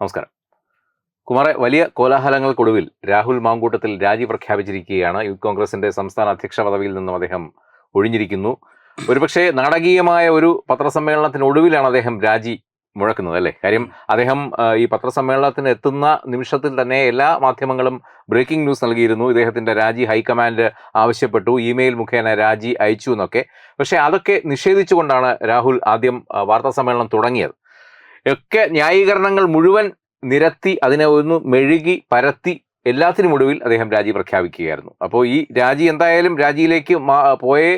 നമസ്കാരം. കുമാറെ വലിയ കോലാഹലങ്ങൾക്കൊടുവിൽ രാഹുൽ മാങ്കൂട്ടത്തിൽ രാജി പ്രഖ്യാപിച്ചിരിക്കുകയാണ്. യൂത്ത് കോൺഗ്രസിന്റെ സംസ്ഥാന അധ്യക്ഷ പദവിയിൽ നിന്നും അദ്ദേഹം ഒഴിഞ്ഞിരിക്കുന്നു. ഒരുപക്ഷെ നാടകീയമായ ഒരു പത്രസമ്മേളനത്തിനൊടുവിലാണ് അദ്ദേഹം രാജി മുഴക്കുന്നത് അല്ലേ? കാര്യം അദ്ദേഹം ഈ പത്രസമ്മേളനത്തിന് എത്തുന്ന നിമിഷത്തിൽ തന്നെ എല്ലാ മാധ്യമങ്ങളും ബ്രേക്കിംഗ് ന്യൂസ് നൽകിയിരുന്നു. ഇദ്ദേഹത്തിന്റെ രാജി ഹൈക്കമാൻഡ് ആവശ്യപ്പെട്ടു. ഇമെയിൽ മുഖേന രാജി അയച്ചു എന്നൊക്കെ. പക്ഷേ അതൊക്കെ നിഷേധിച്ചുകൊണ്ടാണ് രാഹുൽ ആദ്യം വാർത്താ സമ്മേളനം തുടങ്ങിയത്. ഒക്കെ ന്യായീകരണങ്ങൾ മുഴുവൻ നിരത്തി അതിനെ ഒന്ന് മെഴുകി പരത്തി എല്ലാത്തിനും ഒടുവിൽ അദ്ദേഹം രാജി പ്രഖ്യാപിക്കുകയായിരുന്നു. അപ്പോൾ ഈ രാജി എന്തായാലും രാജിയിലേക്ക് പോയേ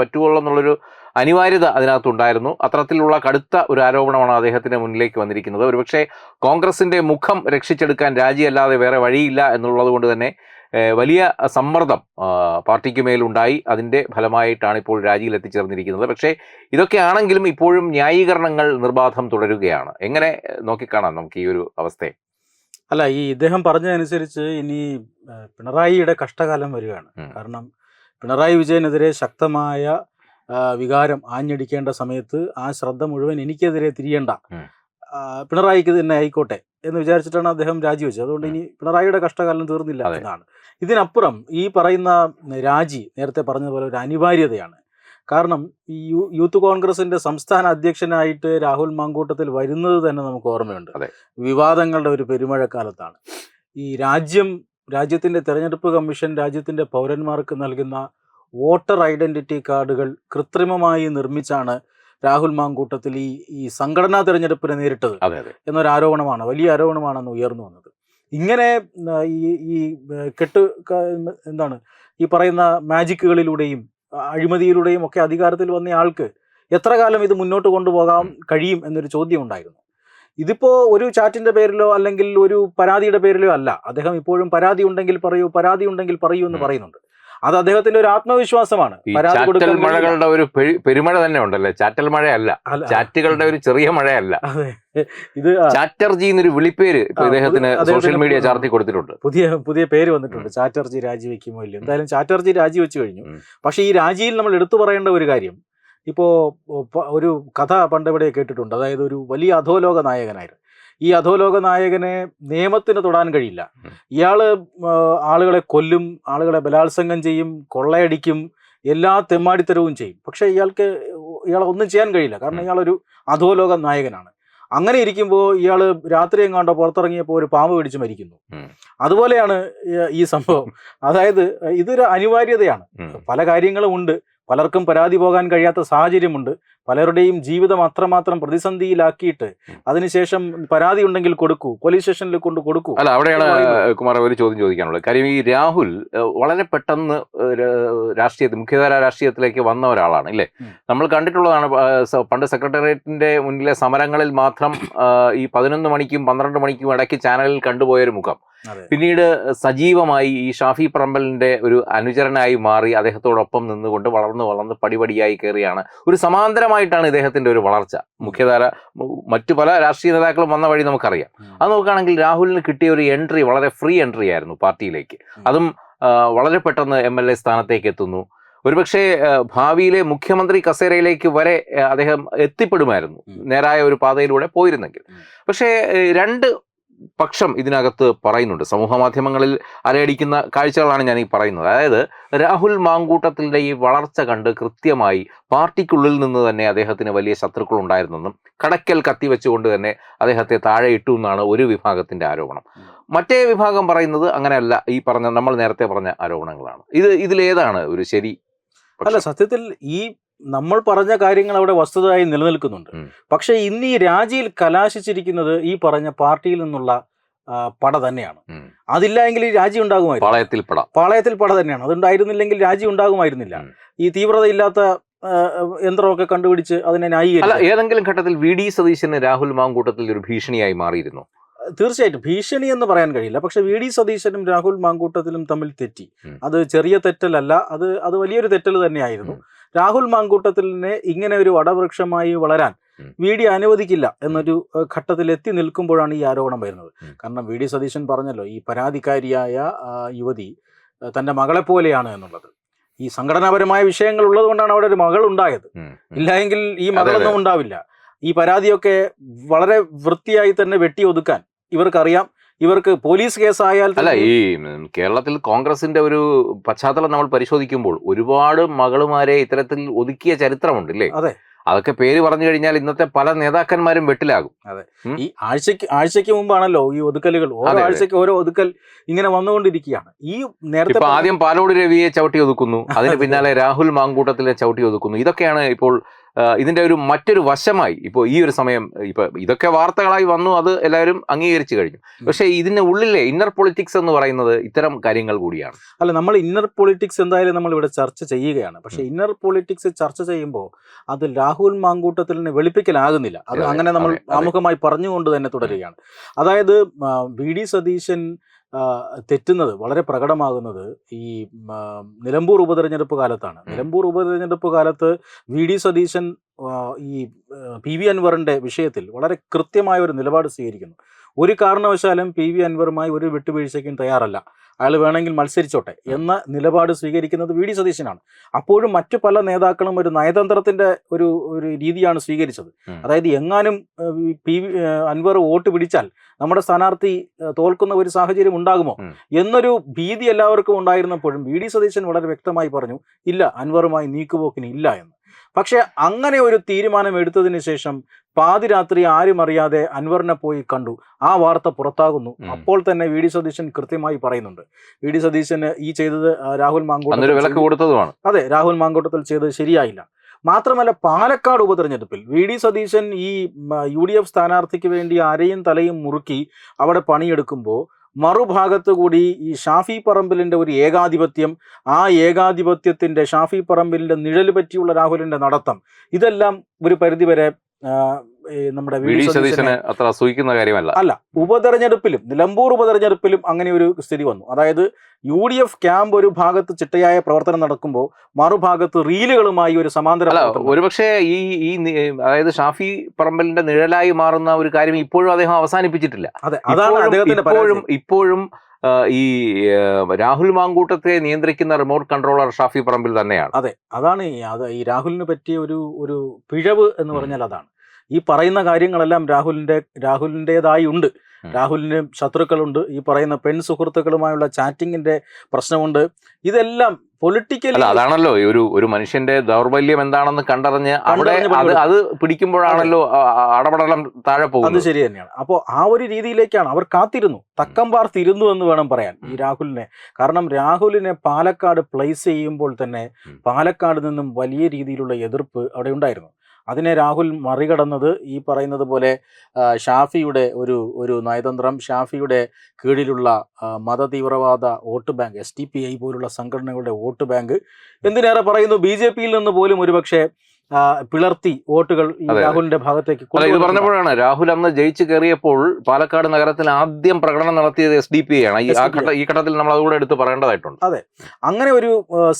പറ്റുകയുള്ളൂ എന്നുള്ളൊരു അനിവാര്യത അതിനകത്തുണ്ടായിരുന്നു. അത്തരത്തിലുള്ള കടുത്ത ഒരു ആരോപണമാണ് അദ്ദേഹത്തിന്റെ മുന്നിലേക്ക് വന്നിരിക്കുന്നത്. ഒരുപക്ഷെ കോൺഗ്രസിന്റെ മുഖം രക്ഷിച്ചെടുക്കാൻ രാജി അല്ലാതെ വേറെ വഴിയില്ല എന്നുള്ളത് കൊണ്ട് തന്നെ വലിയ സമ്മർദ്ദം പാർട്ടിക്ക് മേലുണ്ടായി അതിന്റെ ഫലമായിട്ടാണ് ഇപ്പോൾ രാജിയിൽ എത്തിച്ചേർന്നിരിക്കുന്നത്. പക്ഷേ ഇതൊക്കെ ആണെങ്കിലും ഇപ്പോഴും ന്യായീകരണങ്ങൾ നിർബാധം തുടരുകയാണ്. എങ്ങനെ നോക്കിക്കാണാം നമുക്ക് ഈ ഒരു അവസ്ഥയെ. അല്ല ഈ ഇദ്ദേഹം പറഞ്ഞതനുസരിച്ച് ഇനി പിണറായിയുടെ കഷ്ടകാലം വരികയാണ്. കാരണം പിണറായി വിജയനെതിരെ ശക്തമായ വികാരം ആഞ്ഞടിക്കേണ്ട സമയത്ത് ആ ശ്രദ്ധ മുഴുവൻ എനിക്കെതിരെ തിരിയണ്ട പിണറായിക്ക് തന്നെ ആയിക്കോട്ടെ എന്ന് വിചാരിച്ചിട്ടാണ് അദ്ദേഹം രാജിവെച്ചത്. അതുകൊണ്ട് ഇനി പിണറായിയുടെ കഷ്ടകാലം തീർന്നില്ല എന്നാണ്. ഇതിനപ്പുറം ഈ പറയുന്ന രാജി നേരത്തെ പറഞ്ഞതുപോലെ ഒരു അനിവാര്യതയാണ്. കാരണം ഈ യൂ- യൂത്ത് കോൺഗ്രസിന്റെ സംസ്ഥാന അധ്യക്ഷനായിട്ട് രാഹുൽ മാങ്കൂട്ടത്തിൽ വരുന്നത് തന്നെ നമുക്ക് ഓർമ്മയുണ്ട്. വിവാദങ്ങളുടെ ഒരു പെരുമഴക്കാലത്താണ്. ഈ രാജ്യം രാജ്യത്തിന്റെ തെരഞ്ഞെടുപ്പ് കമ്മീഷൻ രാജ്യത്തിന്റെ പൗരന്മാർക്ക് നൽകുന്ന വോട്ടർ ഐഡന്റിറ്റി കാർഡുകൾ കൃത്രിമമായി നിർമ്മിച്ചാണ് രാഹുൽ മാങ്കൂട്ടത്തിൽ ഈ ഈ സംഘടനാ തെരഞ്ഞെടുപ്പിനെ നേരിട്ടത് എന്നൊരു ആരോപണമാണ് വലിയ ആരോപണമാണെന്ന് ഉയർന്നു വന്നത്. ഇങ്ങനെ ഈ ഈ കെട്ട് എന്താണ് ഈ പറയുന്ന മാജിക്കുകളിലൂടെയും അഴിമതിയിലൂടെയും ഒക്കെ അധികാരത്തിൽ വന്ന ആൾക്ക് എത്ര കാലം ഇത് മുന്നോട്ട് കൊണ്ടുപോകാൻ കഴിയും എന്നൊരു ചോദ്യം ഉണ്ടായിരുന്നു ഇതിപ്പോ ഒരു ചാറ്റിന്റെ പേരിലോ അല്ലെങ്കിൽ ഒരു പരാതിയുടെ പേരിലോ അല്ല. അദ്ദേഹം ഇപ്പോഴും പരാതി ഉണ്ടെങ്കിൽ പറയൂ പരാതി ഉണ്ടെങ്കിൽ പറയൂ എന്ന്. പറയുന്നുണ്ട്. അത് അദ്ദേഹത്തിന്റെ ഒരു ആത്മവിശ്വാസമാണ്. ചാറ്റൽ മഴകളുടെ ഒരു പെരു- പെരുമഴ തന്നെ ഉണ്ടല്ലേ? ചാറ്റൽ മഴയല്ല. ചാറ്റുകളുടെ ഒരു ചെറിയ മഴയല്ല. ഇത് ചാറ്റർജി എന്നൊരു വിളിപ്പേര് ഇദ്ദേഹത്തിന് അദ്ദേഹത്തിന് സോഷ്യൽ മീഡിയ. ചാർത്തി കൊടുത്തിട്ടുണ്ട്. പുതിയ പുതിയ പേര് വന്നിട്ടുണ്ട്. ചാറ്റർജി രാജിവെക്കുമോ ഇല്ല എന്തായാലും ചാറ്റർജി രാജിവെച്ചു കഴിഞ്ഞു. പക്ഷെ പക്ഷേ ഈ രാജിയിൽ നമ്മൾ എടുത്തു പറയേണ്ട ഒരു കാര്യം ഇപ്പോ ഒരു കഥ പണ്ടെവിടെ കേട്ടിട്ടുണ്ട്. അതായത് ഒരു വലിയ അധോലോക നായകനായിരുന്നു. ഈ അധോലോക നായകനെ നിയമത്തിന് തൊടാൻ കഴിയില്ല. ഇയാൾ ഇയാൾ ആളുകളെ കൊല്ലും ആളുകളെ ബലാത്സംഗം ചെയ്യും കൊള്ളയടിക്കും എല്ലാ തെമ്മാടിത്തരവും ചെയ്യും. പക്ഷേ ഇയാൾക്ക് ഇയാളെ ഒന്നും ചെയ്യാൻ കഴിയില്ല. കാരണം. ഇയാളൊരു അധോലോക നായകനാണ് അങ്ങനെ ഇരിക്കുമ്പോൾ ഇയാൾ രാത്രി എങ്ങാണ്ടോ പുറത്തിറങ്ങിയപ്പോൾ ഒരു പാമ്പ് പിടിച്ച് മരിക്കുന്നു. അതുപോലെയാണ് ഈ സംഭവം. അതായത് ഇതൊരു അനിവാര്യതയാണ്. പല കാര്യങ്ങളും ഉണ്ട്. പലർക്കും പരാതി പോകാൻ കഴിയാത്ത സാഹചര്യമുണ്ട്. പലരുടെയും ജീവിതം അത്രമാത്രം പ്രതിസന്ധിയിലാക്കിയിട്ട് അതിനുശേഷം പരാതി ഉണ്ടെങ്കിൽ കൊടുക്കൂ. പോലീസ് സ്റ്റേഷനിൽ കൊണ്ട് കൊടുക്കൂ. അല്ല അവിടെയാണ്. കുമാർ ഒരു ചോദ്യം ചോദിക്കാനുള്ളത്. കാര്യം ഈ രാഹുൽ വളരെ പെട്ടെന്ന് രാഷ്ട്രീയത്തിൽ മുഖ്യധാര രാഷ്ട്രീയത്തിലേക്ക് വന്ന ഒരാളാണ് ഇല്ലേ? നമ്മൾ കണ്ടിട്ടുള്ളതാണ് പണ്ട് സെക്രട്ടേറിയറ്റിന്റെ മുന്നിലെ സമരങ്ങളിൽ മാത്രം ഈ പതിനൊന്ന് മണിക്കും പന്ത്രണ്ട് മണിക്കും ഇടയ്ക്ക് ചാനലിൽ കണ്ടുപോയൊരു മുഖം. പിന്നീട് സജീവമായി ഈ ഷാഫി പറമ്പലിന്റെ ഒരു അനുചരനായി മാറി അദ്ദേഹത്തോടൊപ്പം നിന്നുകൊണ്ട് വളർന്ന് വളർന്ന് പടിപടിയായി കയറിയാണ്. ഒരു സമാന്തരമായിട്ടാണ് ഇദ്ദേഹത്തിന്റെ ഒരു വളർച്ച. മുഖ്യധാര മറ്റു പല രാഷ്ട്രീയ നേതാക്കളും വന്ന വഴി നമുക്കറിയാം. അത് നോക്കുകയാണെങ്കിൽ രാഹുലിന് കിട്ടിയ ഒരു എൻട്രി വളരെ ഫ്രീ എൻട്രി ആയിരുന്നു പാർട്ടിയിലേക്ക്. അതും വളരെ പെട്ടെന്ന് എം എൽ എ സ്ഥാനത്തേക്ക് എത്തുന്നു. ഒരുപക്ഷെ ഭാവിയിലെ മുഖ്യമന്ത്രി കസേരയിലേക്ക് വരെ അദ്ദേഹം എത്തിപ്പെടുമായിരുന്നു. നേരായ ഒരു പാതയിലൂടെ പോയിരുന്നെങ്കിൽ. പക്ഷേ രണ്ട് പക്ഷം ഇതിനകത്ത് പറയുന്നുണ്ട്. സമൂഹ മാധ്യമങ്ങളിൽ അലയടിക്കുന്ന കാഴ്ചകളാണ് ഞാൻ ഈ പറയുന്നത്. അതായത് രാഹുൽ മാങ്കൂട്ടത്തിന്റെ ഈ വളർച്ച കണ്ട് കൃത്യമായി പാർട്ടിക്കുള്ളിൽ നിന്ന് തന്നെ അദ്ദേഹത്തിന് വലിയ ശത്രുക്കൾ ഉണ്ടായിരുന്നെന്നും കടക്കൽ കത്തിവെച്ചുകൊണ്ട് തന്നെ അദ്ദേഹത്തെ താഴെ ഇട്ടു എന്നാണ് ഒരു വിഭാഗത്തിന്റെ ആരോപണം. മറ്റേ വിഭാഗം പറയുന്നത് അങ്ങനെയല്ല. ഈ പറഞ്ഞ നമ്മൾ നേരത്തെ പറഞ്ഞ ആരോപണങ്ങളാണ്. ഇത് ഇതിലേതാണ് ഒരു ശരി അല്ല സത്യത്തിൽ ഈ നമ്മൾ പറഞ്ഞ കാര്യങ്ങൾ അവിടെ വസ്തുതയായി നിലനിൽക്കുന്നുണ്ട്. പക്ഷേ ഇന്ന് ഈ രാജിയിൽ കലാശിച്ചിരിക്കുന്നത് ഈ പറഞ്ഞ പാർട്ടിയിൽ നിന്നുള്ള പട തന്നെയാണ്. അതില്ല എങ്കിൽ ഈ രാജ്യം ഉണ്ടാകുമായിരുന്നു. പാളയത്തിൽ പട. പാളയത്തിൽ പട തന്നെയാണ്. അതുണ്ടായിരുന്നില്ലെങ്കിൽ രാജ്യം ഉണ്ടാകുമായിരുന്നില്ല. ഈ തീവ്രതയില്ലാത്ത യന്ത്രമൊക്കെ കണ്ടുപിടിച്ച് അതിനെ ന്യായീകരിക്കും ഏതെങ്കിലും ഘട്ടത്തിൽ വി ഡി സതീശന് രാഹുൽ മാങ്കൂട്ടത്തിൽ ഒരു ഭീഷണിയായി മാറിയിരുന്നു? തീർച്ചയായിട്ടും. ഭീഷണി എന്ന് പറയാൻ കഴിയില്ല. പക്ഷെ വി ഡി സതീശനും രാഹുൽ മാങ്കൂട്ടത്തിലും തമ്മിൽ തെറ്റി. അത് ചെറിയ തെറ്റലല്ല. അത് അത് വലിയൊരു തെറ്റൽ തന്നെയായിരുന്നു. രാഹുൽ മാങ്കൂട്ടത്തിലിനെ ഇങ്ങനെ ഒരു വടവൃക്ഷമായി വളരാൻ. വി ഡി അനുവദിക്കില്ല എന്നൊരു ഘട്ടത്തിൽ എത്തി നിൽക്കുമ്പോഴാണ് ഈ ആരോപണം വരുന്നത്. കാരണം വി ഡി സതീശൻ പറഞ്ഞല്ലോ ഈ പരാതിക്കാരിയായ യുവതി തന്റെ തന്റെ മകളെ പോലെയാണ് എന്നുള്ളത്. ഈ സംഘടനാപരമായ വിഷയങ്ങൾ ഉള്ളത് കൊണ്ടാണ് അവിടെ ഒരു മകൾ ഉണ്ടായത്. ഇല്ലായെങ്കിൽ ഈ മകളൊന്നും ഉണ്ടാവില്ല. ഈ പരാതിയൊക്കെ വളരെ വൃത്തിയായി തന്നെ വെട്ടി ഒതുക്കാൻ ഇവർക്കറിയാം. ഇവർക്ക് പോലീസ് കേസായാൽ അല്ല ഈ കേരളത്തിൽ കോൺഗ്രസിന്റെ ഒരു പശ്ചാത്തലം നമ്മൾ പരിശോധിക്കുമ്പോൾ ഒരുപാട് മകളുമാരെ ഇത്തരത്തിൽ ഒതുക്കിയ ചരിത്രമുണ്ട് ഇല്ലേ അതെ. അതൊക്കെ പേര് പറഞ്ഞു കഴിഞ്ഞാൽ ഇന്നത്തെ പല നേതാക്കന്മാരും വെട്ടിലാകും. അതെ. ഈ ആഴ്ചക്ക് ആഴ്ചയ്ക്ക് മുമ്പാണല്ലോ ഈ ഒതുക്കലുകൾ. ഓരോ അതെ. ഓരോ ഒതുക്കൽ ഇങ്ങനെ വന്നുകൊണ്ടിരിക്കുകയാണ്. ഈ നേരത്തെ ആദ്യം പാലോട് രവിയെ ചവിട്ടി ഒതുക്കുന്നു. അതിന് പിന്നാലെ രാഹുൽ മാങ്കൂട്ടത്തിലെ ചവിട്ടി ഒതുക്കുന്നു. ഇതൊക്കെയാണ് ഇപ്പോൾ ആ, ഇതിന്റെ ഒരു മറ്റൊരു വശമായി ഇപ്പോൾ ഈ ഒരു സമയം ഇപ്പൊ ഇതൊക്കെ വാർത്തകളായി വന്നു അത് എല്ലാവരും അംഗീകരിച്ചു കഴിഞ്ഞു. പക്ഷേ ഇതിന്റെ ഉള്ളിലെ ഇന്നർ പൊളിറ്റിക്സ് എന്ന് പറയുന്നത് ഇത്തരം കാര്യങ്ങൾ കൂടിയാണ്. അല്ല നമ്മൾ ഇന്നർ പൊളിറ്റിക്സ് എന്തായാലും നമ്മൾ ഇവിടെ ചർച്ച ചെയ്യുകയാണ്. പക്ഷെ ഇന്നർ പൊളിറ്റിക്സ് ചർച്ച ചെയ്യുമ്പോൾ അത് രാഹുൽ മാങ്കൂട്ടത്തിലിനെ വെളുപ്പിക്കലാകുന്നില്ല. അത് അങ്ങനെ നമ്മൾ. ആമുഖമായി പറഞ്ഞുകൊണ്ട് തന്നെ തുടരുകയാണ്. അതായത് വി ഡി സതീശൻ തെറ്റുന്നത് വളരെ പ്രകടമാകുന്നത് ഈ നിലമ്പൂർ ഉപതെരഞ്ഞെടുപ്പ് കാലത്താണ്. നിലമ്പൂർ ഉപതെരഞ്ഞെടുപ്പ് കാലത്ത് വി ഡി സതീശൻ ഈ പി വി അൻവറിന്റെ വിഷയത്തിൽ വളരെ കൃത്യമായ ഒരു നിലപാട് സ്വീകരിക്കുന്നു. ഒരു കാരണവശാലും പി വി അൻവറുമായി ഒരു വിട്ടുവീഴ്ചയ്ക്കും തയ്യാറല്ല. അയാൾ വേണമെങ്കിൽ മത്സരിച്ചോട്ടെ എന്ന നിലപാട് സ്വീകരിക്കുന്നത് വി ഡി സതീശനാണ്. അപ്പോഴും മറ്റു പല നേതാക്കളും ഒരു നയതന്ത്രത്തിന്റെ ഒരു ഒരു രീതിയാണ് സ്വീകരിച്ചത്. അതായത് എങ്ങാനും പി വി അൻവർ വോട്ട് പിടിച്ചാൽ നമ്മുടെ സ്ഥാനാർത്ഥി തോൽക്കുന്ന ഒരു സാഹചര്യം ഉണ്ടാകുമോ? എന്നൊരു ഭീതി എല്ലാവർക്കും ഉണ്ടായിരുന്നപ്പോഴും വി ഡി സതീശൻ വളരെ വ്യക്തമായി പറഞ്ഞു ഇല്ല അൻവറുമായി നീക്കുപോക്കിന് ഇല്ല എന്ന്. പക്ഷെ അങ്ങനെ ഒരു തീരുമാനം എടുത്തതിന് ശേഷം പാതിരാത്രി ആരും അറിയാതെ അൻവറിനെ പോയി കണ്ടു. ആ വാർത്ത പുറത്താകുന്നു. അപ്പോൾ തന്നെ വി ഡി സതീശൻ കൃത്യമായി പറയുന്നുണ്ട്. വി ഡി സതീശന് ഈ ചെയ്തത് രാഹുൽ കൊടുത്തതുമാണ്. അതെ രാഹുൽ മാങ്കോട്ടത്തിൽ ചെയ്തത് ശരിയായില്ല. മാത്രമല്ല പാലക്കാട് ഉപതെരഞ്ഞെടുപ്പിൽ വി ഡി സതീശൻ ഈ യു ഡി എഫ് സ്ഥാനാർത്ഥിക്ക് വേണ്ടി അരയും തലയും മുറുക്കി അവിടെ പണിയെടുക്കുമ്പോൾ മറുഭാഗത്ത് കൂടി ഈ ഷാഫി പറമ്പിലിന്റെ ഒരു ഏകാധിപത്യം ആ ഏകാധിപത്യത്തിന്റെ ഷാഫി പറമ്പിലിന്റെ നിഴൽ പറ്റിയുള്ള രാഹുലിന്റെ നടത്തം ഇതെല്ലാം ഒരു പരിധിവരെ നമ്മുടെ വി അത്ര അസൂയിക്കുന്ന കാര്യമല്ല. അല്ല ഉപതെരഞ്ഞെടുപ്പിലും നിലമ്പൂർ ഉപതെരഞ്ഞെടുപ്പിലും അങ്ങനെ ഒരു സ്ഥിതി വന്നു. അതായത് യു ഡി എഫ് ക്യാമ്പ് ഒരു ഭാഗത്ത് ചിട്ടയായ പ്രവർത്തനം നടക്കുമ്പോൾ മറുഭാഗത്ത് റീലുകളുമായി ഒരു സമാന്തര ഒരുപക്ഷെ ഈ ഈ അതായത് ഷാഫി പറമ്പലിന്റെ നിഴലായി മാറുന്ന ഒരു കാര്യം ഇപ്പോഴും അദ്ദേഹം അവസാനിപ്പിച്ചിട്ടില്ല. അതെ അതാണ് അദ്ദേഹത്തിന്റെ ഇപ്പോഴും ഇപ്പോഴും ഈ രാഹുൽ മാങ്കൂട്ടത്തെ നിയന്ത്രിക്കുന്ന റിമോട്ട് കൺട്രോളർ ഷാഫി പറമ്പിൽ തന്നെയാണ്. അതെ അതാണ് ഈ അത് ഈ രാഹുലിന് പറ്റിയ ഒരു ഒരു പിഴവ് എന്ന് പറഞ്ഞാൽ അതാണ്. ഈ പറയുന്ന കാര്യങ്ങളെല്ലാം രാഹുലിന്റെ രാഹുലിന്റേതായി ഉണ്ട്. രാഹുലിന് ശത്രുക്കളുണ്ട്. ഈ പറയുന്ന പെൺ സുഹൃത്തുക്കളുമായുള്ള ചാറ്റിങ്ങിന്റെ പ്രശ്നമുണ്ട്. ഇതെല്ലാം പൊളിറ്റിക്കൽ അതാണല്ലോ. ഒരു ഒരു മനുഷ്യന്റെ ദൗർബല്യം എന്താണെന്ന് കണ്ടറിഞ്ഞ് അവിടെ അത് അത് പിടിക്കുമ്പോഴാണല്ലോ അടപടലം താഴെ അത് ശരി തന്നെയാണ്. അപ്പോൾ ആ ഒരു രീതിയിലേക്കാണ് അവർ കാത്തിരുന്നു. തക്കം പാർത്തിരുന്നു എന്ന് വേണം പറയാൻ ഈ രാഹുലിനെ. കാരണം രാഹുലിനെ പാലക്കാട് പ്ലേസ് ചെയ്യുമ്പോൾ തന്നെ പാലക്കാട് നിന്നും വലിയ രീതിയിലുള്ള എതിർപ്പ് അവിടെ ഉണ്ടായിരുന്നു. അതിനെ രാഹുൽ മറികടന്നത് ഈ പറയുന്നത് പോലെ ഷാഫിയുടെ ഒരു ഒരു നയതന്ത്രം ഷാഫിയുടെ കീഴിലുള്ള മത മതതീവ്രവാദ vote bank S T P I പോലുള്ള സംഘടനകളുടെ വോട്ട് ബാങ്ക്. എന്തിനേറെ പറയുന്നു ബി ജെ പിയിൽ നിന്ന് പോലും ഒരുപക്ഷെ പിളർത്തി വോട്ടുകൾ രാഹുലിന്റെ ഭാഗത്തേക്ക് ഇത് പറഞ്ഞപ്പോഴാണ് രാഹുൽ അന്ന് ജയിച്ചു കയറിയപ്പോൾ പാലക്കാട് നഗരത്തിൽ ആദ്യം പ്രകടനം നടത്തിയത് എസ് ഡി പി ആണ്. ഈ ഘട്ടത്തിൽ നമ്മൾ അതുകൂടെ എടുത്ത് പറയേണ്ടതായിട്ടുണ്ട്. അതെ. അങ്ങനെ ഒരു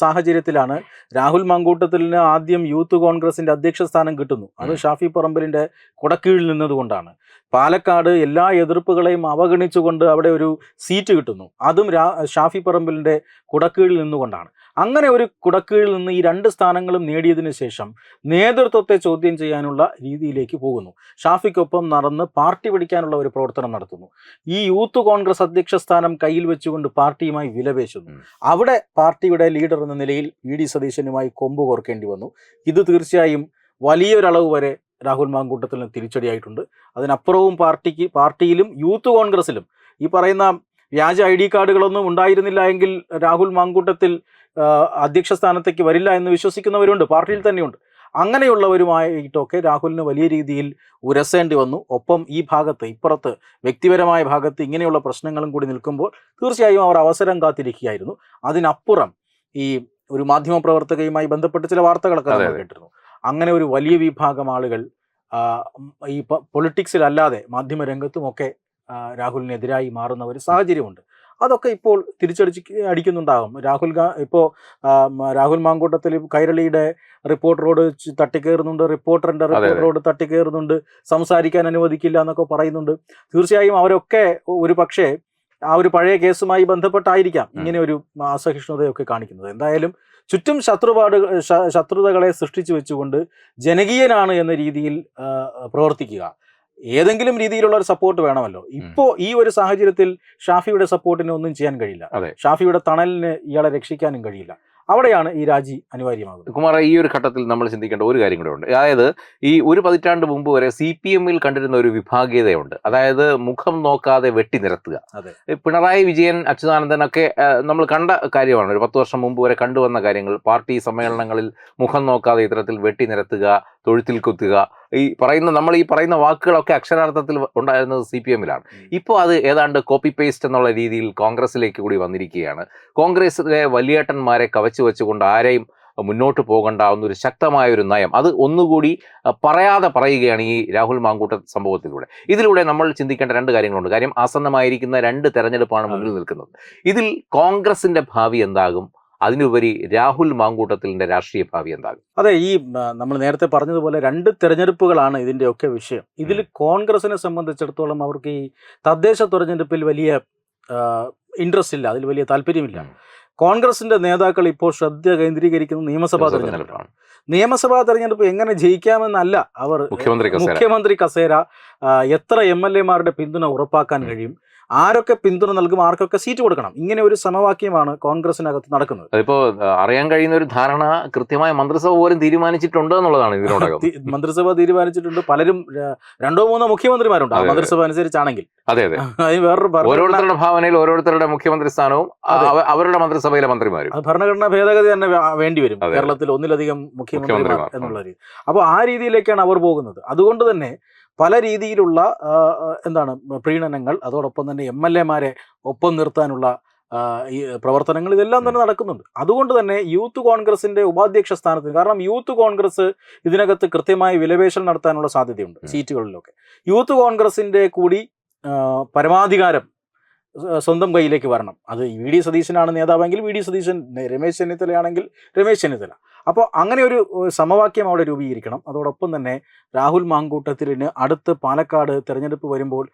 സാഹചര്യത്തിലാണ് രാഹുൽ മങ്കൂട്ടത്തിന് ആദ്യം യൂത്ത് കോൺഗ്രസിന്റെ അധ്യക്ഷ സ്ഥാനം കിട്ടുന്നു. അത് ഷാഫി പറമ്പലിന്റെ കുടക്കീഴിൽ നിന്നതുകൊണ്ടാണ്. പാലക്കാട് എല്ലാ എതിർപ്പുകളെയും അവഗണിച്ചുകൊണ്ട് അവിടെ ഒരു സീറ്റ് കിട്ടുന്നു. അതും ഷാഫി പറമ്പലിന്റെ കുടക്കീഴിൽ നിന്നുകൊണ്ടാണ്. അങ്ങനെ ഒരു കുടക്കീഴിൽ നിന്ന് ഈ രണ്ട് സ്ഥാനങ്ങളും നേടിയതിനു ശേഷം നേതൃത്വത്തെ ചോദ്യം ചെയ്യാനുള്ള രീതിയിലേക്ക് പോകുന്നു. ഷാഫിക്കൊപ്പം നടന്ന് പാർട്ടി പിടിക്കാനുള്ള ഒരു പ്രവർത്തനം നടത്തുന്നു. ഈ യൂത്ത് കോൺഗ്രസ് അധ്യക്ഷ സ്ഥാനം കയ്യിൽ വെച്ചുകൊണ്ട് പാർട്ടിയുമായി വിലപേശുന്നു. അവിടെ പാർട്ടിയുടെ ലീഡർ എന്ന നിലയിൽ ഇ ഡി സതീശനുമായി കൊമ്പ് കോർക്കേണ്ടി വന്നു. ഇത് തീർച്ചയായും വലിയൊരളവ് വരെ രാഹുൽ മാങ്കൂട്ടത്തിന് തിരിച്ചടിയായിട്ടുണ്ട്. അതിനപ്പുറവും പാർട്ടിക്ക് പാർട്ടിയിലും യൂത്ത് കോൺഗ്രസിലും ഈ പറയുന്ന വ്യാജ ഐ ഡി കാർഡുകളൊന്നും ഉണ്ടായിരുന്നില്ല എങ്കിൽ രാഹുൽ മാങ്കൂട്ടത്തിൽ അധ്യക്ഷ സ്ഥാനത്തേക്ക് വരില്ല എന്ന് വിശ്വസിക്കുന്നവരുണ്ട് പാർട്ടിയിൽ തന്നെയുണ്ട്. അങ്ങനെയുള്ളവരുമായിട്ടൊക്കെ രാഹുലിന് വലിയ രീതിയിൽ ഉരസേണ്ടി വന്നു. ഒപ്പം ഈ ഭാഗത്ത് ഇപ്പുറത്ത് വ്യക്തിപരമായ ഭാഗത്ത് ഇങ്ങനെയുള്ള പ്രശ്നങ്ങളും കൂടി നിൽക്കുമ്പോൾ തീർച്ചയായും അവർ അവസരം കാത്തിരിക്കുകയായിരുന്നു. അതിനപ്പുറം ഈ ഒരു മാധ്യമ പ്രവർത്തകയുമായി ബന്ധപ്പെട്ട് ചില വാർത്തകളൊക്കെ നമ്മൾ കേട്ടിരുന്നു. അങ്ങനെ ഒരു വലിയ വിഭാഗം ആളുകൾ ഈ പൊളിറ്റിക്സിലല്ലാതെ മാധ്യമ രംഗത്തുമൊക്കെ ആ, രാഹുലിനെതിരായി മാറുന്ന ഒരു സാഹചര്യമുണ്ട്. അതൊക്കെ ഇപ്പോൾ തിരിച്ചടിച്ച് അടിക്കുന്നുണ്ടാകും. രാഹുൽ ഗാ ഇപ്പോൾ രാഹുൽ മാങ്കൂട്ടത്തിൽ കൈരളിയുടെ റിപ്പോർട്ടറോട് തട്ടിക്കയറുന്നുണ്ട് റിപ്പോർട്ടറിന്റെ അതെ. റിപ്പോർട്ടറോട് തട്ടിക്കയറുന്നുണ്ട് സംസാരിക്കാൻ അനുവദിക്കില്ല എന്നൊക്കെ പറയുന്നുണ്ട്. തീർച്ചയായും അവരൊക്കെ ഒരു പക്ഷേ ആ ഒരു പഴയ കേസുമായി ബന്ധപ്പെട്ടായിരിക്കാം ഇങ്ങനെ ഒരു അസഹിഷ്ണുതയൊക്കെ കാണിക്കുന്നത്. എന്തായാലും ചുറ്റും ശത്രുപാട് ശത്രുതകളെ സൃഷ്ടിച്ചു വെച്ചുകൊണ്ട് ജനകീയനാണ് എന്ന രീതിയിൽ പ്രവർത്തിക്കുക. ഏതെങ്കിലും രീതിയിലുള്ള ഒരു സപ്പോർട്ട് വേണമല്ലോ. ഇപ്പോ ഈ ഒരു സാഹചര്യത്തിൽ ഷാഫിയുടെ സപ്പോർട്ടിന് ഒന്നും ചെയ്യാൻ കഴിയില്ല. ഷാഫിയുടെ തണലിന് ഇയാളെ രക്ഷിക്കാനും കഴിയില്ല. അവിടെയാണ് ഈ രാജി അനിവാര്യമാകുന്നത്. കുമാര ഈ ഒരു ഘട്ടത്തിൽ നമ്മൾ ചിന്തിക്കേണ്ട ഒരു കാര്യം കൂടെ ഉണ്ട്. അതായത് ഈ ഒരു പതിറ്റാണ്ട് മുമ്പ് വരെ സി പി എമ്മിൽ കണ്ടിരുന്ന ഒരു വിഭാഗീയതയുണ്ട്. അതായത് മുഖം നോക്കാതെ വെട്ടി നിരത്തുക. പിണറായി വിജയൻ അച്യുതാനന്ദനൊക്കെ ഒക്കെ നമ്മൾ കണ്ട കാര്യമാണ്. ഒരു പത്ത് വർഷം മുമ്പ് വരെ കണ്ടുവന്ന കാര്യങ്ങൾ. പാർട്ടി സമ്മേളനങ്ങളിൽ മുഖം നോക്കാതെ ഇത്തരത്തിൽ വെട്ടി നിരത്തുക തൊഴുത്തിൽ കുത്തുക. ഈ പറയുന്ന നമ്മൾ ഈ പറയുന്ന വാക്കുകളൊക്കെ അക്ഷരാർത്ഥത്തിൽ ഉണ്ടായിരുന്നത് സി പി എമ്മിലാണ് ഇപ്പോൾ അത് ഏതാണ്ട് കോപ്പി പേസ്റ്റ് എന്നുള്ള രീതിയിൽ കോൺഗ്രസിലേക്ക് കൂടി വന്നിരിക്കുകയാണ്. കോൺഗ്രസിലെ വലിയേട്ടന്മാരെ കവച്ചു വെച്ചുകൊണ്ട് ആരെയും മുന്നോട്ട് പോകണ്ടാവുന്ന ഒരു ശക്തമായ ഒരു നയം. അത് ഒന്നുകൂടി പറയാതെ പറയുകയാണ് ഈ രാഹുൽ മാങ്കൂട്ട സംഭവത്തിലൂടെ. ഇതിലൂടെ നമ്മൾ ചിന്തിക്കേണ്ട രണ്ട് കാര്യങ്ങളുണ്ട്. കാര്യം ആസന്നമായിരിക്കുന്ന രണ്ട് തെരഞ്ഞെടുപ്പാണ് മുന്നിൽ നിൽക്കുന്നത്. ഇതിൽ കോൺഗ്രസിന്റെ ഭാവി എന്താകും? അതിനുപരി രാഹുൽ മാങ്കൂട്ടത്തിന്റെ രാഷ്ട്രീയ ഭാവി എന്താകും? അതെ ഈ നമ്മൾ നേരത്തെ പറഞ്ഞതുപോലെ രണ്ട് തെരഞ്ഞെടുപ്പുകളാണ് ഇതിന്റെയൊക്കെ വിഷയം. ഇതിൽ കോൺഗ്രസിനെ സംബന്ധിച്ചിടത്തോളം അവർക്ക് ഈ തദ്ദേശ തെരഞ്ഞെടുപ്പിൽ വലിയ ഇൻട്രസ്റ്റ് ഇല്ല അതിൽ വലിയ താല്പര്യമില്ല. കോൺഗ്രസിന്റെ നേതാക്കൾ ഇപ്പോൾ ശ്രദ്ധ കേന്ദ്രീകരിക്കുന്നത് നിയമസഭാ തെരഞ്ഞെടുപ്പാണ്. നിയമസഭാ തെരഞ്ഞെടുപ്പ് എങ്ങനെ ജയിക്കാമെന്നല്ല അവർ മുഖ്യമന്ത്രി. മുഖ്യമന്ത്രി കസേര എത്ര എം എൽ എമാരുടെ പിന്തുണ ഉറപ്പാക്കാൻ കഴിയും? ആരൊക്കെ പിന്തുണ നൽകും ആർക്കൊക്കെ സീറ്റ് കൊടുക്കണം? ഇങ്ങനെ ഒരു സമവാക്യമാണ് കോൺഗ്രസിനകത്ത് നടക്കുന്നത്. അതിപ്പോ അറിയാൻ കഴിയുന്ന ഒരു ധാരണ കൃത്യമായ മന്ത്രിസഭ പോലും തീരുമാനിച്ചിട്ടുണ്ട് എന്നുള്ളതാണ് ഇതിനോടകം. മന്ത്രിസഭ തീരുമാനിച്ചിട്ടുണ്ട്. പലരും രണ്ടോ മൂന്നോ മുഖ്യമന്ത്രിമാരുണ്ട്. ആ. മന്ത്രിസഭ അനുസരിച്ചാണെങ്കിൽ. അതെ അതെ. വേറൊരു ഓരോരുത്തരുടെ ഭാവനയിൽ ഓരോരുത്തരുടെ മുഖ്യമന്ത്രി സ്ഥാനവും അവരുടെ മന്ത്രിസഭയിലെ മന്ത്രിമാരും. ഭരണഘടനാ ഭേദഗതി തന്നെ വേണ്ടി വരും കേരളത്തിൽ ഒന്നിലധികം മുഖ്യമന്ത്രിമാർ മുഖ്യമന്ത്രിമാർ, എന്നുള്ള രീതി. അപ്പോൾ ആ രീതിയിലേക്കാണ് അവർ പോകുന്നത്. അതുകൊണ്ട് തന്നെ പല രീതിയിലുള്ള എന്താണ് പ്രീണനങ്ങൾ അതോടൊപ്പം തന്നെ എം എൽ എമാരെ ഒപ്പം നിർത്താനുള്ള ഈ പ്രവർത്തനങ്ങൾ ഇതെല്ലാം തന്നെ നടക്കുന്നുണ്ട്. അതുകൊണ്ട് തന്നെ യൂത്ത് കോൺഗ്രസിന്റെ ഉപാധ്യക്ഷ സ്ഥാനത്തിന് കാരണം യൂത്ത് കോൺഗ്രസ് ഇതിനകത്ത് കൃത്യമായി വിലപേശൽ നടത്താനുള്ള സാധ്യതയുണ്ട് സീറ്റുകളിലൊക്കെ. യൂത്ത് കോൺഗ്രസിന്റെ കൂടി പരമാധികാരം സ്വന്തം കയ്യിലേക്ക് വരണം. അത് വി ഡി സതീശനാണ് നേതാവെങ്കിൽ വി ഡി സതീശൻ രമേശ് ചെന്നിത്തലയാണെങ്കിൽ രമേശ് ചെന്നിത്തല. അപ്പോൾ അങ്ങനെ ഒരു സമവാക്യം അവിടെ രൂപീകരിക്കണം. അതോടൊപ്പം തന്നെ രാഹുൽ മാങ്കൂട്ടത്തിലിന് അടുത്ത് പാലക്കാട് തെരഞ്ഞെടുപ്പ് വരുമ്പോൾ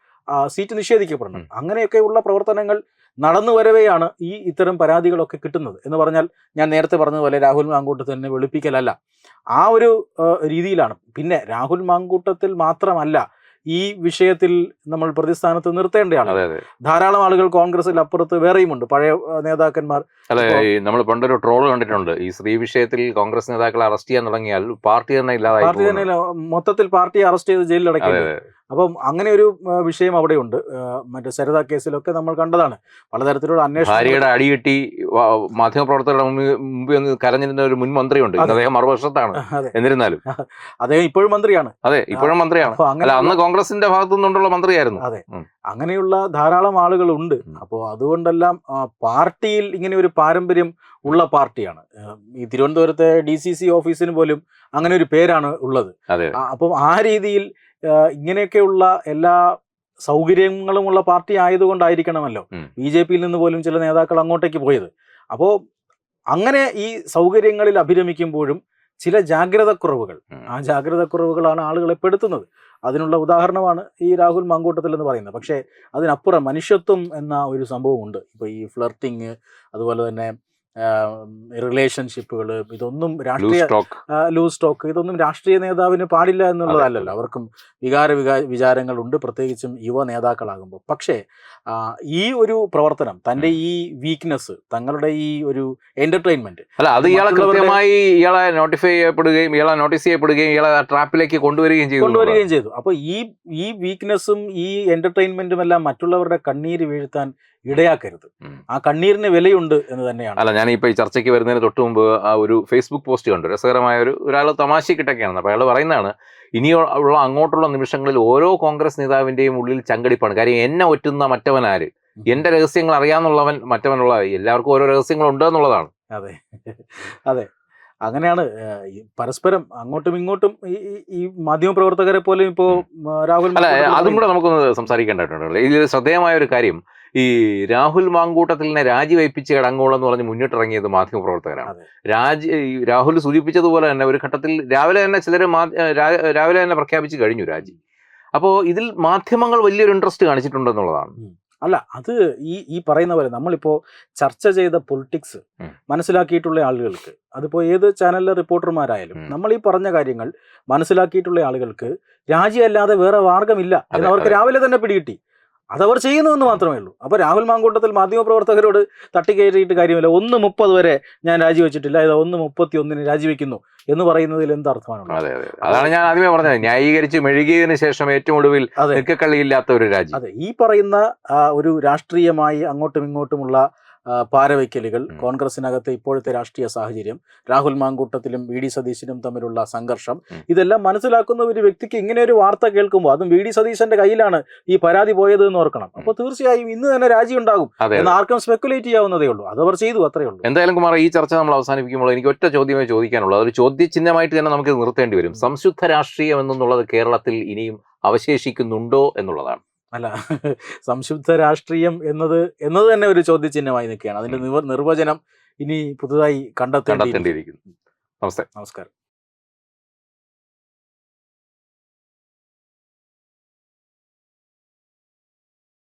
സീറ്റ് നിഷേധിക്കപ്പെടണം. അങ്ങനെയൊക്കെയുള്ള പ്രവർത്തനങ്ങൾ നടന്നു വരവെയാണ് ഈ ഇത്തരം പരാതികളൊക്കെ കിട്ടുന്നത്. എന്ന് പറഞ്ഞാൽ ഞാൻ നേരത്തെ പറഞ്ഞതുപോലെ രാഹുൽ മാങ്കൂട്ടത്തിനെ വെളുപ്പിക്കലല്ല. ആ ഒരു രീതിയിലാണ്. പിന്നെ രാഹുൽ മാങ്കൂട്ടത്തിൽ മാത്രമല്ല ഈ വിഷയത്തിൽ നമ്മൾ പ്രതിസ്ഥാനത്ത് നിർത്തേണ്ടതാണ് ധാരാളം ആളുകൾ കോൺഗ്രസിൽ അപ്പുറത്ത് വേറെയുമുണ്ട്. പഴയ നേതാക്കന്മാർ. അതെ ഈ നമ്മൾ പണ്ടൊരു ട്രോൾ കണ്ടിട്ടുണ്ട്. ഈ സ്ത്രീ വിഷയത്തിൽ കോൺഗ്രസ് നേതാക്കളെ അറസ്റ്റ് ചെയ്യാൻ തുടങ്ങിയാൽ പാർട്ടി തന്നെ ഇല്ലാതായി പാർട്ടി തന്നെ മൊത്തത്തിൽ പാർട്ടിയെ അറസ്റ്റ് ചെയ്ത് ജയിലിൽ അടയ്ക്കുന്നത് അപ്പം അങ്ങനെ ഒരു വിഷയം അവിടെയുണ്ട്. മറ്റേ സരിത കേസിലൊക്കെ നമ്മൾ കണ്ടതാണ്. പലതരത്തിലുള്ള അന്വേഷണം ഭാര്യയുടെ അടികിട്ടി വ- മാധ്യമപ്രവർത്തകരുടെ മുമ്പിൽ ഒന്ന് കരഞ്ഞിരുന്ന ഒരു മുൻ മന്ത്രിയുണ്ട്. അദ്ദേഹം മറുപക്ഷത്താണ്. എന്നിരുന്നാലും. അദ്ദേഹം ഇപ്പോഴും മന്ത്രിയാണ്. അതെ ഇപ്പോഴും മന്ത്രിയാണ്. അല്ല അന്ന് കോൺഗ്രസിന്റെ ഭാഗത്തു നിന്നുള്ള മന്ത്രിയായിരുന്നു. അതെ. അങ്ങനെയുള്ള ധാരാളം ആളുകളുണ്ട്. അപ്പോൾ അതുകൊണ്ടെല്ലാം പാർട്ടിയിൽ ഇങ്ങനെ ഒരു പാരമ്പര്യം ഉള്ള പാർട്ടിയാണ്. ഈ തിരുവനന്തപുരത്തെ ഡി സി സി ഓഫീസിന് പോലും അങ്ങനെ ഒരു പേരാണ് ഉള്ളത്. അപ്പം ആ രീതിയിൽ ഇങ്ങനെയൊക്കെയുള്ള എല്ലാ സൗകര്യങ്ങളുമുള്ള പാർട്ടി ആയതുകൊണ്ടായിരിക്കണമല്ലോ. ബി ജെ പിയിൽ നിന്ന് പോലും ചില നേതാക്കൾ അങ്ങോട്ടേക്ക് പോയത്. അപ്പോൾ അങ്ങനെ ഈ സൗകര്യങ്ങളിൽ അഭിരമിക്കുമ്പോഴും ചില ജാഗ്രതക്കുറവുകൾ കുറവുകൾ ആ ജാഗ്രതക്കുറവുകളാണ് ആളുകളെ പെടുത്തുന്നത്. അതിനുള്ള ഉദാഹരണമാണ് ഈ രാഹുൽ മാങ്കൂട്ടത്തിൽ എന്ന് പറയുന്നത്. പക്ഷേ അതിനപ്പുറം മനുഷ്യത്വം എന്ന ഒരു സംഭവമുണ്ട്. ഇപ്പോൾ ഈ ഫ്ലർട്ടിങ് അതുപോലെ തന്നെ റിലേഷൻഷിപ്പുകൾ ഇതൊന്നും രാഷ്ട്രീയ ലൂസ് സ്റ്റോക്ക് ഇതൊന്നും രാഷ്ട്രീയ നേതാവിന് പാടില്ല എന്നുള്ളതല്ലല്ലോ. അവർക്കും വികാര വികാ വിചാരങ്ങളുണ്ട്. പ്രത്യേകിച്ചും യുവ നേതാക്കളാകുമ്പോൾ. പക്ഷേ ഈ ഒരു പ്രവർത്തനം തന്റെ ഈ വീക്ക്നെസ് തങ്ങളുടെ ഈ ഒരു എന്റർടൈൻമെന്റ് അല്ല അത് ഇയാളെ കൃത്യമായി ഇയാളെ നോട്ടിഫൈ ചെയ്യപ്പെടുകയും ഇയാളെ നോട്ടീസ് ചെയ്യപ്പെടുകയും ഇയാളെ ട്രാപ്പിലേക്ക് കൊണ്ടുവരികയും ചെയ്തു. കൊണ്ടുവരികയും ചെയ്തു. അപ്പോൾ ഈ ഈ വീക്ക്നെസ്സും ഈ എന്റർടൈൻമെന്റും എല്ലാം മറ്റുള്ളവരുടെ കണ്ണീര് വീഴ്ത്താൻ ഇടയാക്കരുത്. ആ കണ്ണീരിന് വിലയുണ്ട് എന്ന് തന്നെയാണ്. അല്ല ഞാൻ ഇപ്പൊ ഈ ചർച്ചയ്ക്ക് വരുന്നതിന് തൊട്ട് മുമ്പ് ആ ഒരു ഫേസ്ബുക്ക് പോസ്റ്റ് കണ്ടു. രസകരമായ ഒരു ഒരാൾ തമാശക്കിട്ടൊക്കെയാണ് അപ്പോൾ അയാൾ പറയുന്നതാണ് ഇനിയുള്ള അങ്ങോട്ടുള്ള നിമിഷങ്ങളിൽ ഓരോ കോൺഗ്രസ് നേതാവിന്റെയും ഉള്ളിൽ ചങ്കടിപ്പാണ്. കാര്യം എന്നെ ഒറ്റുന്ന മറ്റവൻ ആര്? എന്റെ രഹസ്യങ്ങൾ അറിയാന്നുള്ളവൻ മറ്റവനുള്ള എല്ലാവർക്കും ഓരോ രഹസ്യങ്ങൾ ഉണ്ട് എന്നുള്ളതാണ്. അതെ. അതെ. അങ്ങനെയാണ് പരസ്പരം അങ്ങോട്ടും ഇങ്ങോട്ടും ഈ മാധ്യമപ്രവർത്തകരെ പോലും ഇപ്പോ രാഹുൽ അതും കൂടെ നമുക്കൊന്ന് സംസാരിക്കേണ്ടതായിട്ടുണ്ട്. ഇതിൽ ശ്രദ്ധേയമായ ഒരു കാര്യം ഈ രാഹുൽ മാങ്കൂട്ടത്തിലിനെ രാജിവയ്പ്പിച്ച് കിടങ്ങോളെന്ന് പറഞ്ഞ് മുന്നിട്ടിറങ്ങിയത് മാധ്യമപ്രവർത്തകരാണ്. രാജ് ഈ രാഹുൽ സൂചിപ്പിച്ചതുപോലെ തന്നെ ഒരു ഘട്ടത്തിൽ രാവിലെ തന്നെ ചിലർ രാവിലെ തന്നെ പ്രഖ്യാപിച്ച് കഴിഞ്ഞു രാജി അപ്പോൾ ഇതിൽ മാധ്യമങ്ങൾ വലിയൊരു ഇൻട്രസ്റ്റ് കാണിച്ചിട്ടുണ്ടെന്നുള്ളതാണ്. അല്ല അത് ഈ ഈ പറയുന്ന പോലെ നമ്മളിപ്പോൾ ചർച്ച ചെയ്ത പൊളിറ്റിക്സ് മനസ്സിലാക്കിയിട്ടുള്ള ആളുകൾക്ക് അതിപ്പോൾ ഏത് ചാനലിലെ റിപ്പോർട്ടർമാരായാലും. നമ്മൾ ഈ പറഞ്ഞ കാര്യങ്ങൾ മനസ്സിലാക്കിയിട്ടുള്ള ആളുകൾക്ക് രാജിയല്ലാതെ വേറെ മാർഗമില്ല എന്ന് അവർക്ക് രാവിലെ തന്നെ പിടികിട്ടി അതവർ ചെയ്യുന്നുവെന്ന് മാത്രമേ ഉള്ളൂ. അപ്പോൾ രാഹുൽ മാങ്കൂട്ടത്തിൽ മാധ്യമപ്രവർത്തകരോട് തട്ടിക്കയറിയിട്ട് കാര്യമില്ല. ഒന്ന് മുപ്പത് വരെ ഞാൻ രാജിവെച്ചിട്ടില്ല. ഇത് ഒന്ന് മുപ്പത്തി ഒന്നിന് രാജിവെക്കുന്നു എന്ന് പറയുന്നതിൽ എന്ത് അർത്ഥമാണുള്ളത്? അതെ അതെ അതാണ് ഞാൻ ആദ്യമേ പറഞ്ഞത്. ന്യായീകരിച്ച് മെഴുകിയതിനു ശേഷം ഏറ്റവും ഒടുവിൽ അതെ. നിൽക്കക്കളിയില്ലാത്ത ഒരു രാജ്യം അതെ ഈ പറയുന്ന ഒരു രാഷ്ട്രീയമായി അങ്ങോട്ടും ഇങ്ങോട്ടുമുള്ള പാരവയ്ക്കലുകൾ. കോൺഗ്രസിനകത്തെ ഇപ്പോഴത്തെ രാഷ്ട്രീയ സാഹചര്യം രാഹുൽ മാങ്കൂട്ടത്തിലും വി ഡി സതീശനും തമ്മിലുള്ള സംഘർഷം. ഇതെല്ലാം മനസ്സിലാക്കുന്ന ഒരു വ്യക്തിക്ക് ഇങ്ങനെ ഒരു വാർത്ത കേൾക്കുമ്പോൾ അതും വി ഡി സതീശന്റെ കയ്യിലാണ് ഈ പരാതി പോയത് എന്ന് ഓർക്കണം അപ്പോൾ തീർച്ചയായും ഇന്ന് തന്നെ രാജി ഉണ്ടാകും. എന്ന് ആർക്കും സ്പെക്കുലേറ്റ് ചെയ്യാവുന്നതേ ഉള്ളൂ. അതവർ ചെയ്തു അത്രേ ഉള്ളൂ. എന്തായാലും കുമാർ ഈ ചർച്ച നമ്മൾ അവസാനിപ്പിക്കുമ്പോൾ എനിക്ക് ഒറ്റ ചോദ്യമേ ചോദിക്കാനുള്ളൂ. അതൊരു ചോദ്യചിഹ്നമായിട്ട് തന്നെ നമുക്ക് നിർത്തേണ്ടി വരും. സംശുദ്ധ രാഷ്ട്രീയം എന്നുള്ളത് കേരളത്തിൽ ഇനിയും അവശേഷിക്കുന്നുണ്ടോ എന്നുള്ളതാണ്. അല്ല സംശുദ്ധ രാഷ്ട്രീയം എന്നത് എന്നത് തന്നെ ഒരു ചോദ്യചിഹ്നമായി നിൽക്കുകയാണ്. അതിന്റെ നിർവചനം ഇനി പുതുതായി കണ്ടെത്തേണ്ടി കണ്ടെത്തേണ്ടിയിരിക്കുന്നു. നമസ്തേ. നമസ്കാരം.